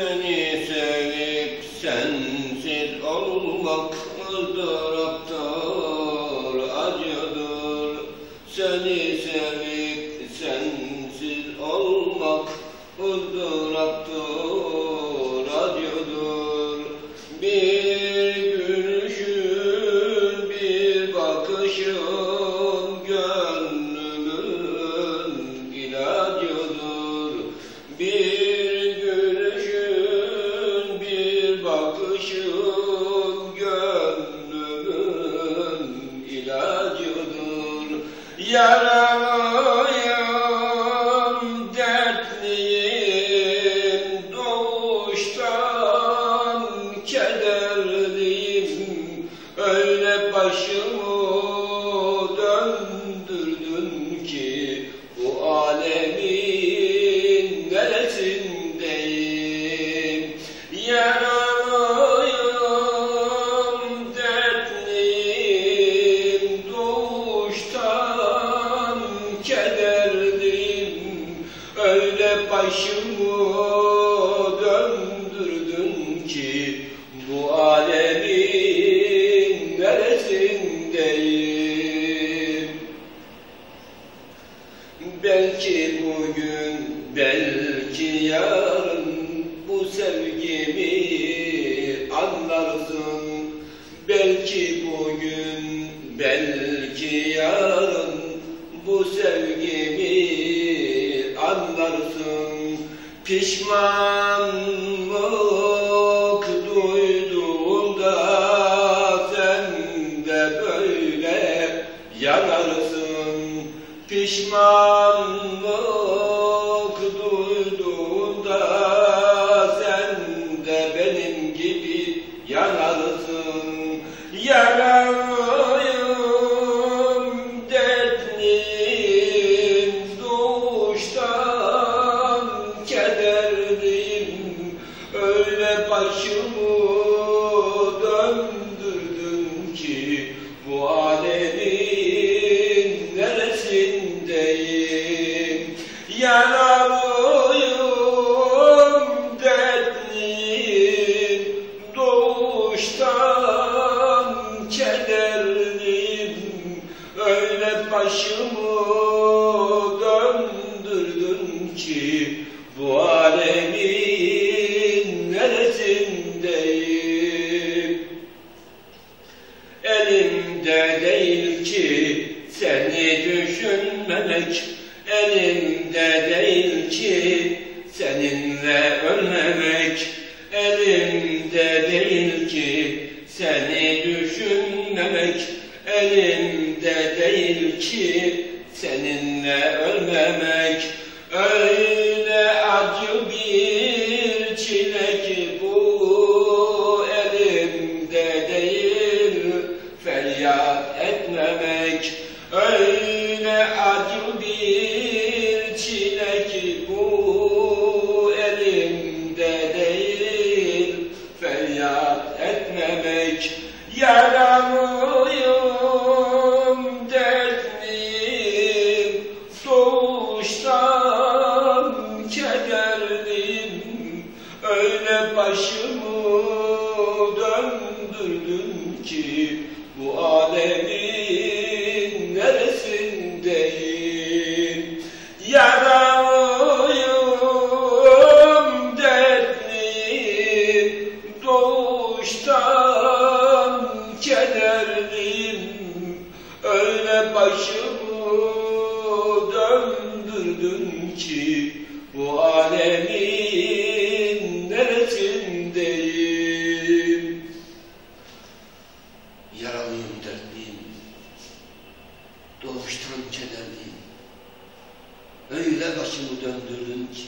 Seni sevip sensiz olmak ızdıraptır, acıdır. Seni sevip sensiz olmak ızdıraptır, acıdır. Bir gülüşün, bir bakışın gönlümün ilacıdır. Bir Yaralıyım, başımı döndürdün ki bu alemin neresindeyim? Belki bugün, belki yarın bu sevgimi anlarsın. Belki bugün, belki yarın bu sevgimi anlarsın. Pişmanlık duyduğunda sen de böyle yanarsın. Pişmanlık başımı döndürdün ki bu alemin neresindeyim? Yaralıyım, dertliyim, doğuştan kederliyim. Öyle başımı döndürdün ki bu alemin değil ki seni düşünmemek Elimde değil ki seninle ölmemek öyle başımı döndürdün ki bu alemin neresindeyim? Yaralıyım dertliyim doğuştan kederliyim. Öyle başımı döndürdün ki bu alemin Dertliyim, doğuştan kederliyim. Öyle başımı döndürdün ki